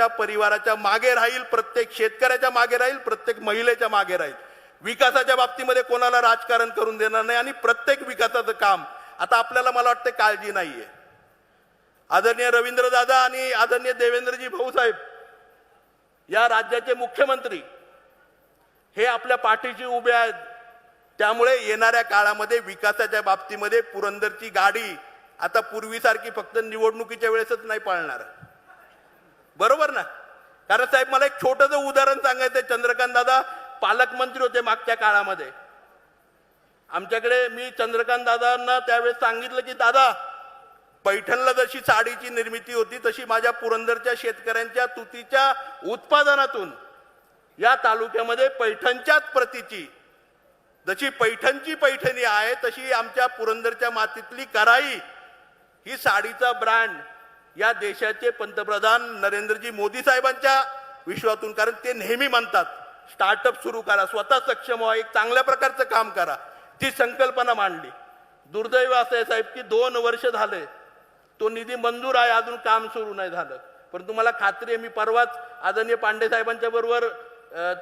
पक्षाच्या परिवाराच्या मागे राहील प्रत्येक शेतकऱ्याच्या मागे राहील प्रत्येक महिलेच्या मागे राहील. विकासाच्या बाबतीमध्ये कोणाला राजकारण करून देणार नाही आणि प्रत्येक विकासाचं काम आता आपल्याला मला वाटतं काळजी नाहीये. आदरणीय रवींद्र दादा आणि आदरणीय देवेंद्रजी भाऊसाहेब या राज्याचे मुख्यमंत्री हे आपल्या पाठीशी उभे आहेत. त्यामुळे येणाऱ्या काळामध्ये विकासाच्या बाबतीमध्ये पुरंदरची गाडी आता पूर्वीसारखी फक्त निवडणुकीच्या वेळेसच नाही पाळणार. बरोबर ना? कारण साहेब मला एक छोटंसं उदाहरण सांगायचं चंद्रकांत दादा पालकमंत्री होते मागच्या काळामध्ये. आमच्याकडे मी चंद्रकांत दादांना त्यावेळेस सांगितलं की दादा पैठणला जशी साडीची निर्मिती होती तशी माझ्या पुरंदरच्या शेतकऱ्यांच्या तुतीच्या उत्पादनातून या तालुक्यामध्ये पैठणच्याच प्रतीची जशी पैठणची पैठणी आहे तशी आमच्या पुरंदरच्या मातीतली कराई ही साडीचा ब्रँड या देशाचे पंतप्रधान नरेंद्रजी मोदी साहेबांच्या विश्वातून कारण ते नेहमी म्हणतात स्टार्टअप सुरू करा स्वतः सक्षम व्हा एक चांगल्या प्रकारचं काम करा ती संकल्पना मांडली. दुर्दैव असं आहे साहेब की दोन वर्ष झाले तो निधी मंजूर आहे अजून काम सुरू नाही झालं. पण तुम्हाला खात्री आहे मी परवाच आदरणीय पांडे साहेबांच्या बरोबर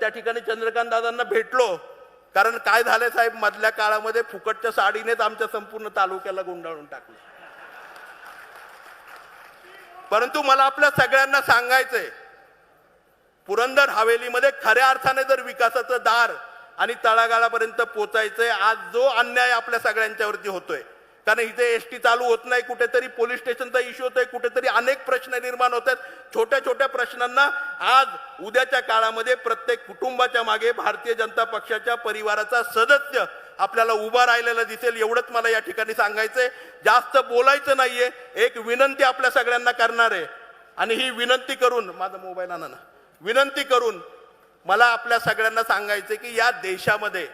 त्या ठिकाणी चंद्रकांत दादांना भेटलो. कारण काय झालं साहेब मधल्या काळामध्ये फुकटच्या साडीनेच आमच्या संपूर्ण तालुक्याला गुंडाळून टाकलं. परंतु मला आपल्या सगळ्यांना सांगायचंय पुरंदर हवेलीमध्ये खऱ्या अर्थाने जर विकासाचं दार आणि तळागाळापर्यंत पोचायचंय आज जो अन्याय आपल्या सगळ्यांच्यावरती होतोय. कारण इथे एस टी चालू होत नाही कुठेतरी पोलीस स्टेशनचा इश्यू होतोय कुठेतरी अनेक प्रश्न निर्माण होत आहेत. छोट्या छोट्या प्रश्नांना आज उद्याच्या काळामध्ये प्रत्येक कुटुंबाच्या मागे भारतीय जनता पक्षाच्या परिवाराचा सदस्य आपल्याला उभा राहिलेला दिसेल एवढंच मला या ठिकाणी सांगायचंय. जास्त बोलायचं नाहीये एक विनंती आपल्या सगळ्यांना करणार आहे. आणि ही विनंती करून माझा मोबाईल आणा ना विनंती करून मला आपल्या सगळ्यांना सांगायचं की या देशामध्ये